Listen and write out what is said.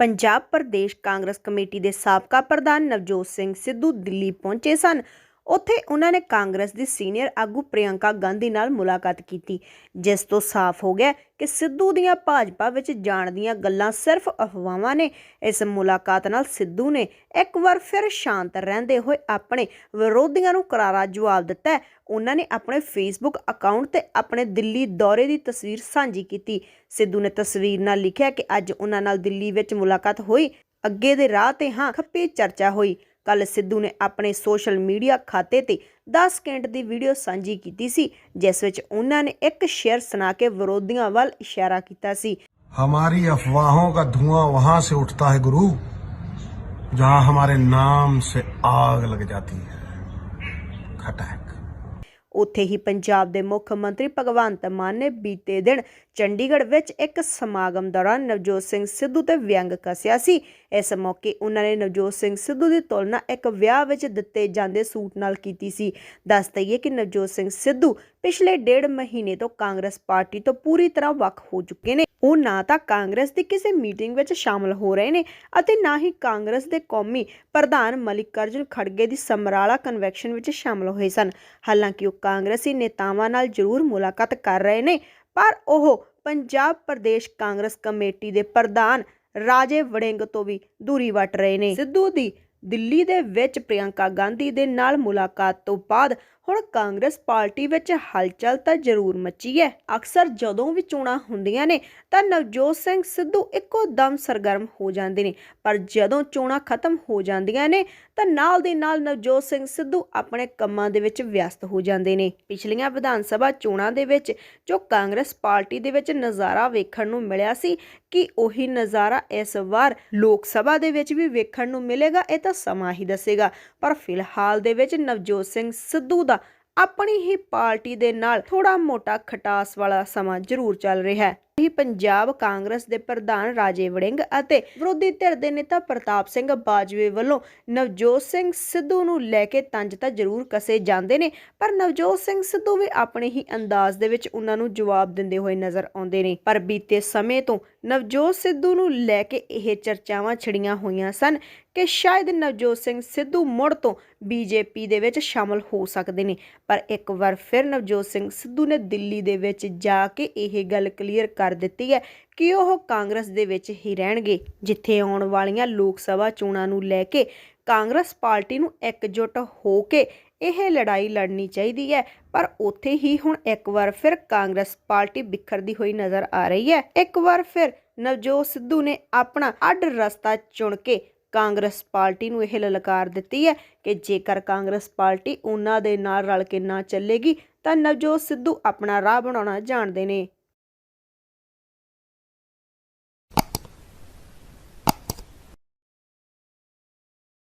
Punjab Pradesh Congress committee ਦੇ ਸਾਬਕਾ ਪ੍ਰਧਾਨ ਨਵਜੋਤ ਸਿੰਘ ਸਿੱਧੂ ਦਿੱਲੀ ਪਹੁੰਚੇ ਸਨ। ਉੱਥੇ ਉਹਨਾਂ ਨੇ ਕਾਂਗਰਸ ਦੀ ਸੀਨੀਅਰ ਆਗੂ ਪ੍ਰਿਯੰਕਾ ਗਾਂਧੀ ਨਾਲ ਮੁਲਾਕਾਤ ਕੀਤੀ, ਜਿਸ ਤੋਂ ਸਾਫ਼ ਹੋ ਗਿਆ ਕਿ ਸਿੱਧੂ ਦੀਆਂ ਭਾਜਪਾ ਵਿੱਚ ਜਾਣ ਦੀਆਂ ਗੱਲਾਂ ਸਿਰਫ ਅਫਵਾਹਾਂ ਨੇ। ਇਸ ਮੁਲਾਕਾਤ ਨਾਲ ਸਿੱਧੂ ਨੇ ਇੱਕ ਵਾਰ ਫਿਰ ਸ਼ਾਂਤ ਰਹਿੰਦੇ ਹੋਏ ਆਪਣੇ ਵਿਰੋਧੀਆਂ ਨੂੰ ਕਰਾਰਾ ਜਵਾਬ ਦਿੱਤਾ। ਉਹਨਾਂ ਨੇ ਆਪਣੇ ਫੇਸਬੁੱਕ ਅਕਾਊਂਟ ਤੇ ਆਪਣੇ ਦਿੱਲੀ ਦੌਰੇ ਦੀ ਤਸਵੀਰ ਸਾਂਝੀ ਕੀਤੀ। ਸਿੱਧੂ ਨੇ ਤਸਵੀਰ ਨਾਲ ਲਿਖਿਆ ਕਿ ਅੱਜ ਉਹਨਾਂ ਨਾਲ ਦਿੱਲੀ ਵਿੱਚ ਮੁਲਾਕਾਤ ਹੋਈ। ਅੱਗੇ ਦੇ ਰਾਹ ਤੇ ਹਾਂ, ਖੱਪੀ ਚਰਚਾ ਹੋਈ। ਕੱਲ ਸਿੱਧੂ ਨੇ ਆਪਣੇ ਸੋਸ਼ਲ ਮੀਡੀਆ ਖਾਤੇ ਤੇ 10 ਸਕਿੰਟ ਦੀ ਵੀਡੀਓ ਸਾਂਝੀ ਕੀਤੀ ਸੀ ਜਿਸ ਵਿੱਚ ਉਹਨਾਂ ਨੇ ਇੱਕ ਸ਼ੇਰ ਸੁਣਾ ਕੇ ਵਿਰੋਧੀਆਂ ਵੱਲ ਇਸ਼ਾਰਾ ਕੀਤਾ ਸੀ हमारी अफवाहों का धुआं वहां से उठता है गुरु जहां हमारे नाम से आग लग जाती है खटक ਉੱਥੇ ਹੀ ਪੰਜਾਬ ਦੇ ਮੁੱਖ ਮੰਤਰੀ ਭਗਵੰਤ ਮਾਨ ਨੇ ਬੀਤੇ ਦਿਨ ਚੰਡੀਗੜ੍ਹ ਵਿੱਚ ਇੱਕ ਸਮਾਗਮ ਦੌਰਾਨ ਨਵਜੋਤ ਸਿੰਘ ਸਿੱਧੂ ਤੇ ਵਿਅੰਗ ਕੱਸਿਆ ਸੀ। ਇਸ ਮੌਕੇ ਉਹਨਾਂ ਨੇ ਨਵਜੋਤ ਸਿੰਘ ਸਿੱਧੂ ਦੀ ਤੁਲਨਾ ਇੱਕ ਵਿਆਹ ਵਿੱਚ ਦਿੱਤੇ ਜਾਂਦੇ ਸੂਟ ਨਾਲ ਕੀਤੀ ਸੀ। ਦੱਸ ਦਈਏ ਕਿ ਨਵਜੋਤ ਸਿੰਘ ਸਿੱਧੂ ਪਿਛਲੇ ਡੇਢ ਮਹੀਨੇ ਤੋਂ ਕਾਂਗਰਸ ਪਾਰਟੀ ਤੋਂ ਪੂਰੀ ਤਰ੍ਹਾਂ ਵੱਖ ਹੋ ਚੁੱਕੇ ਨੇ। ਉਹ ਨਾ ਤਾਂ ਕਾਂਗਰਸ ਦੀ ਕਿਸੇ ਮੀਟਿੰਗ ਵਿੱਚ ਸ਼ਾਮਲ ਹੋ ਰਹੇ ਨੇ ਅਤੇ ਨਾ ਹੀ ਕਾਂਗਰਸ ਦੇ ਕੌਮੀ ਪ੍ਰਧਾਨ ਮਲਿਕਾਰਜੁਨ ਖੜਗੇ ਦੀ ਸਮਰਾਲਾ ਕਨਵੈਕਸ਼ਨ ਵਿੱਚ ਸ਼ਾਮਲ ਹੋਏ ਸਨ। ਹਾਲਾਂਕਿ ਉਹ ਕਾਂਗਰਸੀ ਨੇਤਾਵਾਂ ਨਾਲ ਜ਼ਰੂਰ ਮੁਲਾਕਾਤ ਕਰ ਰਹੇ ਨੇ, ਪਰ ਉਹ ਪੰਜਾਬ ਪ੍ਰਦੇਸ਼ ਕਾਂਗਰਸ ਕਮੇਟੀ ਦੇ ਪ੍ਰਧਾਨ ਰਾਜੇ ਵੜਿੰਗ ਤੋਂ ਵੀ ਦੂਰੀ ਵਟ ਰਹੇ ਨੇ। ਸਿੱਧੂ ਦੀ ਦਿੱਲੀ ਦੇ ਵਿੱਚ ਪ੍ਰਿਯੰਕਾ ਗਾਂਧੀ ਦੇ ਨਾਲ ਮੁਲਾਕਾਤ ਤੋਂ ਬਾਅਦ ਹੁਣ ਕਾਂਗਰਸ ਪਾਰਟੀ ਵਿੱਚ ਹਲਚਲ ਤਾਂ ਜ਼ਰੂਰ ਮੱਚੀ ਹੈ। ਅਕਸਰ ਜਦੋਂ ਵੀ ਚੋਣਾਂ ਹੁੰਦੀਆਂ ਨੇ ਤਾਂ ਨਵਜੋਤ ਸਿੰਘ ਸਿੱਧੂ ਇੱਕੋ ਦਮ ਸਰਗਰਮ ਹੋ ਜਾਂਦੇ ਨੇ। ਪਰ ਜਦੋਂ ਚੋਣਾਂ ਖਤਮ ਹੋ ਜਾਂਦੀਆਂ ਨੇ ਤਾਂ ਨਾਲ ਦੀ ਨਾਲ ਨਵਜੋਤ ਸਿੰਘ ਸਿੱਧੂ ਆਪਣੇ ਕੰਮਾਂ ਦੇ ਵਿੱਚ ਵਿਅਸਤ ਹੋ ਜਾਂਦੇ ਨੇ। ਪਿਛਲੀਆਂ ਵਿਧਾਨ ਸਭਾ ਚੋਣਾਂ ਦੇ ਵਿੱਚ ਜੋ ਕਾਂਗਰਸ ਪਾਰਟੀ ਦੇ ਵਿੱਚ ਨਜ਼ਾਰਾ ਵੇਖਣ ਨੂੰ ਮਿਲਿਆ ਸੀ ਕਿ ਉਹੀ ਨਜ਼ਾਰਾ ਇਸ ਵਾਰ ਲੋਕ ਸਭਾ ਦੇ ਵਿੱਚ ਵੀ ਵੇਖਣ ਨੂੰ ਮਿਲੇਗਾ, ਇਹ ਤਾਂ ਸਮਾਂ ਹੀ ਦੱਸੇਗਾ। ਪਰ ਫਿਲਹਾਲ ਦੇ ਵਿੱਚ ਨਵਜੋਤ ਸਿੰਘ ਸਿੱਧੂ ਦਾ ਆਪਣੀ ਹੀ ਪਾਰਟੀ ਦੇ ਨਾਲ ਥੋੜਾ ਮੋਟਾ ਖਟਾਸ ਵਾਲਾ ਸਮਾਂ ਜ਼ਰੂਰ ਚੱਲ ਰਿਹਾ ਹੈ। ਹੀ ਪੰਜਾਬ ਕਾਂਗਰਸ ਦੇ ਪ੍ਰਧਾਨ ਰਾਜੇ ਵੜਿੰਗ ਅਤੇ ਵਿਰੋਧੀ ਧਿਰ ਦੇ ਨੇਤਾ ਪ੍ਰਤਾਪ ਸਿੰਘ ਬਾਜਵੇ ਵੱਲੋਂ ਨਵਜੋਤ ਸਿੰਘ ਸਿੱਧੂ ਨੂੰ ਲੈ ਕੇ ਤੰਜ ਤਾਂ ਜ਼ਰੂਰ ਕਸੇ ਜਾਂਦੇ ਨੇ, ਪਰ ਨਵਜੋਤ ਸਿੰਘ ਸਿੱਧੂ ਵੀ ਆਪਣੇ ਹੀ ਅੰਦਾਜ਼ ਦੇ ਵਿੱਚ ਉਹਨਾਂ ਨੂੰ ਜਵਾਬ ਦਿੰਦੇ ਹੋਏ ਨਜ਼ਰ ਆਉਂਦੇ ਨੇ। ਪਰ ਬੀਤੇ ਸਮੇਂ ਤੋਂ ਨਵਜੋਤ ਸਿੱਧੂ ਨੂੰ ਲੈ ਕੇ ਇਹ ਚਰਚਾਵਾਂ ਛਿੜੀਆਂ ਹੋਈਆਂ ਸਨ ਕਿ ਸ਼ਾਇਦ ਨਵਜੋਤ ਸਿੰਘ ਸਿੱਧੂ ਮੁੜ ਤੋਂ ਬੀਜੇਪੀ ਦੇ ਵਿੱਚ ਸ਼ਾਮਲ ਹੋ ਸਕਦੇ ਨੇ। ਪਰ ਇੱਕ ਵਾਰ ਫਿਰ ਨਵਜੋਤ ਸਿੰਘ ਸਿੱਧੂ ਨੇ ਦਿੱਲੀ ਦੇ ਵਿੱਚ ਜਾ ਕੇ ਇਹ ਗੱਲ ਕਲੀਅਰ ਕਰ ਦਿੱਤੀ ਹੈ ਕਿ ਉਹ ਕਾਂਗਰਸ ਦੇ ਵਿੱਚ ਹੀ ਰਹਿਣਗੇ, ਜਿੱਥੇ ਆਉਣ ਵਾਲੀਆਂ ਲੋਕ ਸਭਾ ਚੋਣਾਂ ਨੂੰ ਲੈ ਕੇ ਕਾਂਗਰਸ ਪਾਰਟੀ ਨੂੰ ਇਕਜੁੱਟ ਹੋ ਕੇ ਇਹ ਲੜਾਈ ਲੜਨੀ ਚਾਹੀਦੀ ਹੈ। ਪਰ ਉੱਥੇ ਹੀ ਹੁਣ ਇੱਕ ਵਾਰ ਫਿਰ ਕਾਂਗਰਸ ਪਾਰਟੀ ਬਿਖਰਦੀ ਹੋਈ ਨਜ਼ਰ ਆ ਰਹੀ ਹੈ। ਇੱਕ ਵਾਰ ਫਿਰ ਨਵਜੋਤ ਸਿੱਧੂ ਨੇ ਆਪਣਾ ਅੱਡ ਰਸਤਾ ਚੁਣ ਕੇ ਕਾਂਗਰਸ ਪਾਰਟੀ ਨੂੰ ਇਹ ਲਲਕਾਰ ਦਿੱਤੀ ਹੈ ਕਿ ਜੇਕਰ ਕਾਂਗਰਸ ਪਾਰਟੀ ਉਹਨਾਂ ਦੇ ਨਾਲ ਰਲ ਕੇ ਨਾ ਚੱਲੇਗੀ ਤਾਂ ਨਵਜੋਤ ਸਿੱਧੂ ਆਪਣਾ ਰਾਹ ਬਣਾਉਣਾ ਜਾਣਦੇ ਨੇ।